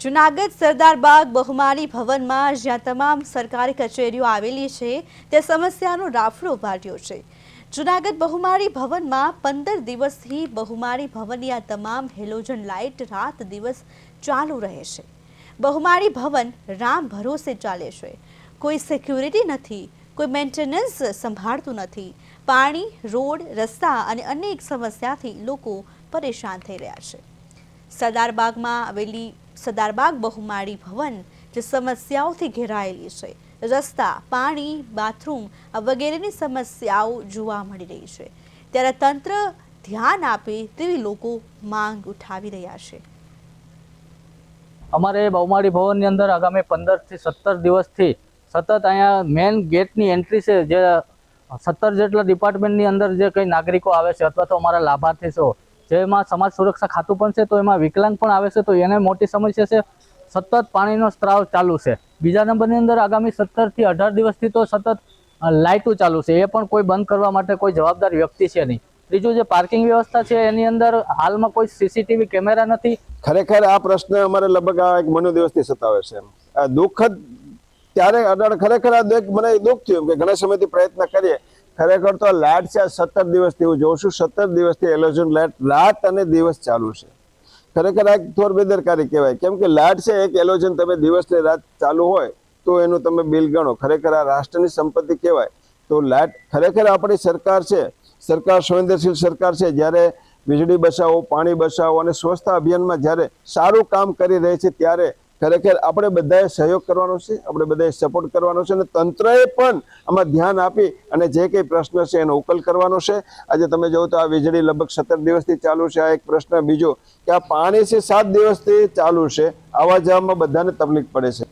જુનાગઢ સરદાર બાગ બહુમાળી ભવનમાં જ્યાં તમામ સરકારી કચેરીઓ આવેલી છે તે સમસ્યાનો રાફડો વાટ્યો છે. જુનાગઢ બહુમાળી ભવનમાં પંદર દિવસથી બહુમાળી ભવનની આ તમામ હેલોજન લાઇટ રાત દિવસ ચાલુ રહે છે. બહુમાળી ભવન રામ ભરોસે ચાલે છે. કોઈ સિક્યુરિટી નથી, કોઈ મેન્ટેનન્સ સંભાળતું નથી. પાણી, રોડ, રસ્તા અને અનેક સમસ્યાથી લોકો પરેશાન થઈ રહ્યા છે. સરદારબાગમાં આવેલી સરદારબાગ બહુમાળી ભવન, જે સમસ્યાઓથી ઘેરાયેલી છે. રસ્તા, પાણી, બાથરૂમ વગેરેની સમસ્યાઓ જોવા મળી રહી છે. ત્યારે તંત્ર ધ્યાન આપે તેવી લોકો માંગ ઉઠાવી રહ્યા છે. અમારે બહુમાળી ભવનની અંદર આગામી પંદરથી સત્તર દિવસથી સતત અહીંયા મેન ગેટની એન્ટ્રી છે, જે સત્તર જેટલા ડિપાર્ટમેન્ટની અંદર જે કંઈ નાગરિકો આવે છે, અથવા તો અમારા લાભાર્થી છો જેમાં સમાજ સુરક્ષા ખાતું પણ છે, તો એમાં વિકલાંગ પણ આવે છે, તો એને મોટી સમસ્યા છે. સતત પાણીનો સ્ત્રાવ ચાલુ છે. બીજા નંબરની અંદર આગામી સત્તરથી અઢાર દિવસથી તો સતત લાઇટો ચાલુ છે. એ પણ કોઈ બંધ કરવા માટે કોઈ જવાબદાર વ્યક્તિ છે નહીં. ત્રીજું જે પાર્કિંગ વ્યવસ્થા છે, એની અંદર હાલમાં કોઈ સીસીટીવી કેમેરા નથી. ખરેખર આ પ્રશ્ન અમારે લગભગ આ એક મનો દિવસથી સતાવે છે દુઃખદ, ત્યારે ખરેખર આ દુઃખ, મને દુઃખ થયું કે ઘણા સમયથી પ્રયત્ન કરીએ. ખરેખર તો લાઇટ છે, આ સત્તર દિવસથી હું જોઉં છું. સત્તર દિવસથી એલોજન લાઇટ રાત અને દિવસ ચાલુ છે. ખરેખર આ થોર બેદરકારી કહેવાય. કેમ કે લાઇટ છે, એક એલોજન તમે દિવસ ને રાત ચાલુ હોય, તો એનું તમે બિલ ગણો. ખરેખર આ રાષ્ટ્રની સંપત્તિ કહેવાય. તો લાઇટ ખરેખર આપણી સરકાર છે. સરકાર સંવેદનશીલ સરકાર છે. જ્યારે વીજળી બચાવો, પાણી બચાવો અને સ્વચ્છતા અભિયાનમાં જ્યારે સારું કામ કરી રહી છે, ત્યારે ખરેખર આપણે બધાએ સહયોગ કરવાનો છે, આપણે બધાએ સપોર્ટ કરવાનો છે અને તંત્રએ પણ આમાં ધ્યાન આપી અને જે કંઈ પ્રશ્ન છે એનો ઉકેલ કરવાનો છે. આજે તમે જોવો તો આ વીજળી લગભગ સત્તર દિવસથી ચાલુ છે, આ એક પ્રશ્ન બીજો કે આ પાણી છે સાત દિવસથી ચાલુ છે આવવા જવામાં બધાને તકલીફ પડે છે.